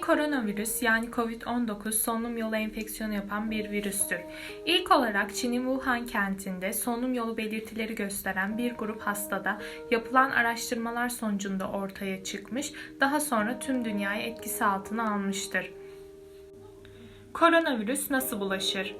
koronavirüs yani COVID-19 solunum yolu enfeksiyonu yapan bir virüstür. İlk olarak Çin'in Wuhan kentinde solunum yolu belirtileri gösteren bir grup hastada yapılan araştırmalar sonucunda ortaya çıkmış, daha sonra tüm dünyayı etkisi altına almıştır. Koronavirüs nasıl bulaşır?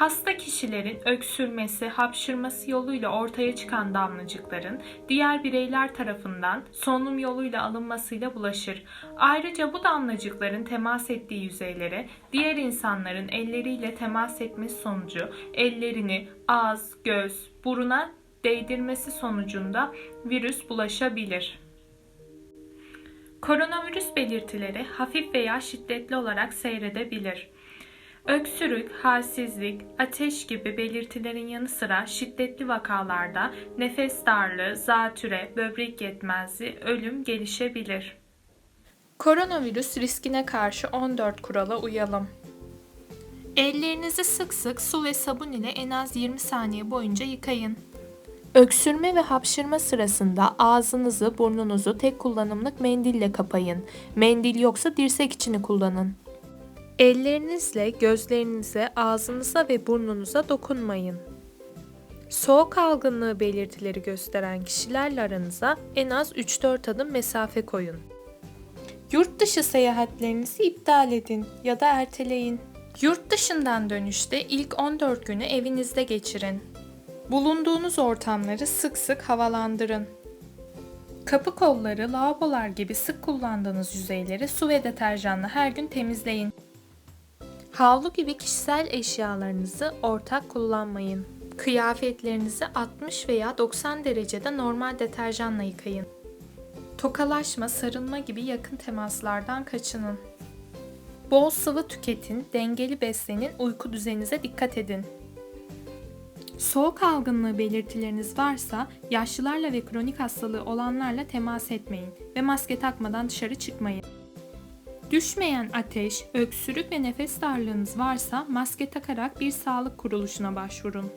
Hasta kişilerin öksürmesi, hapşırması yoluyla ortaya çıkan damlacıkların diğer bireyler tarafından solunum yoluyla alınmasıyla bulaşır. Ayrıca bu damlacıkların temas ettiği yüzeylere diğer insanların elleriyle temas etmesi sonucu ellerini ağız, göz, buruna değdirmesi sonucunda virüs bulaşabilir. Koronavirüs belirtileri hafif veya şiddetli olarak seyredebilir. Öksürük, halsizlik, ateş gibi belirtilerin yanı sıra şiddetli vakalarda nefes darlığı, zatüre, böbrek yetmezliği, ölüm gelişebilir. Koronavirüs riskine karşı 14 kurala uyalım. Ellerinizi sık sık su ve sabun ile en az 20 saniye boyunca yıkayın. Öksürme ve hapşırma sırasında ağzınızı, burnunuzu tek kullanımlık mendille kapayın. Mendil yoksa dirsek içini kullanın. Ellerinizle gözlerinize, ağzınıza ve burnunuza dokunmayın. Soğuk algınlığı belirtileri gösteren kişilerle aranıza en az 3-4 adım mesafe koyun. Yurt dışı seyahatlerinizi iptal edin ya da erteleyin. Yurt dışından dönüşte ilk 14 günü evinizde geçirin. Bulunduğunuz ortamları sık sık havalandırın. Kapı kolları, lavabolar gibi sık kullandığınız yüzeyleri su ve deterjanla her gün temizleyin. Havlu gibi kişisel eşyalarınızı ortak kullanmayın. Kıyafetlerinizi 60 veya 90 derecede normal deterjanla yıkayın. Tokalaşma, sarılma gibi yakın temaslardan kaçının. Bol sıvı tüketin, dengeli beslenin, uyku düzeninize dikkat edin. Soğuk algınlığı belirtileriniz varsa yaşlılarla ve kronik hastalığı olanlarla temas etmeyin ve maske takmadan dışarı çıkmayın. Düşmeyen ateş, öksürük ve nefes darlığınız varsa maske takarak bir sağlık kuruluşuna başvurun.